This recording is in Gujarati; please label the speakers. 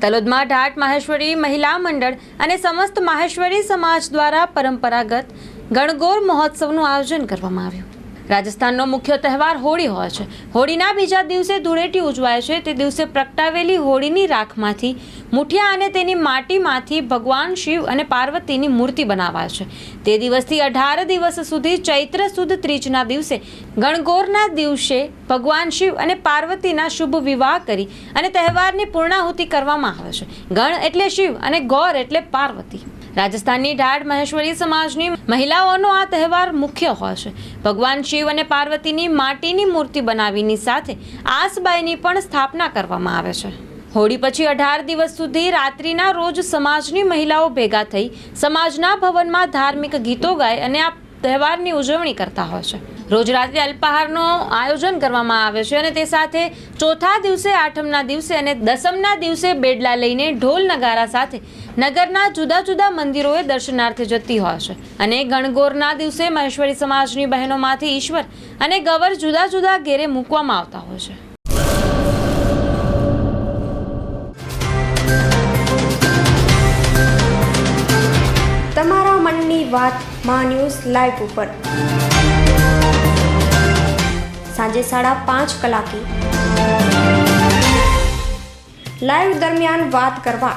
Speaker 1: તલોદમાં ઢાટ માહેશ્વરી મહિલા મંડળ અને સમસ્ત માહેશ્વરી સમાજ દ્વારા પરંપરાગત ગણગોર મહોત્સવનું આયોજન કરવામાં આવ્યું. રાજસ્થાનનો મુખ્ય તહેવાર હોળી હોય છે. હોળીના બીજા દિવસે ધૂળેટી ઉજવાય છે. તે દિવસે પ્રગટાવેલી હોળીની રાખમાંથી મુઠિયા અને તેની માટીમાંથી ભગવાન શિવ અને પાર્વતીની મૂર્તિ બનાવાય છે. તે દિવસથી અઢાર દિવસ સુધી ચૈત્ર સુદ ત્રીજના દિવસે ગણગોરના દિવસે ભગવાન શિવ અને પાર્વતીના શુભ વિવાહ કરી અને તહેવારની પૂર્ણાહુતિ કરવામાં આવે છે. ગણ એટલે શિવ અને ગૌર એટલે પાર્વતી. રાજસ્થાનની ઢાઢ મહેશ્વરી સમાજની મહિલાઓનો આ તહેવાર મુખ્ય હોય છે. ભગવાન શિવ અને પાર્વતીની માટીની મૂર્તિ બનાવીની સાથે આસબાઈની પણ સ્થાપના કરવામાં આવે છે. હોળી પછી અઢાર દિવસ સુધી રાત્રિના રોજ સમાજની મહિલાઓ ભેગા થઈ સમાજના ભવનમાં ધાર્મિક ગીતો ગાય અને આ તહેવારની ઉજવણી કરતા હોય છે. રોજ રાત્રે અલ્પાહારનું આયોજન કરવામાં આવે છે અને તે સાથે ચોથા દિવસે, આઠમના દિવસે અને દસમના દિવસે બેડલા લઈને ઢોલ નગારા સાથે નગરના જુદા જુદા મંદિરોએ દર્શનાર્થે જતી હોય છે. અને ગણગોરના દિવસે મહેશ્વરી સમાજની બહેનોમાંથી ઈશ્વર અને ગવર જુદા જુદા ઘેરે મૂકવામાં આવતા હોય છે.
Speaker 2: તમારા મનની વાત મા ન્યૂઝ લાઈવ ઉપર. સાંજે સાડા પાંચ કલાકે. લાઈવ દરમિયાન વાત કરવા.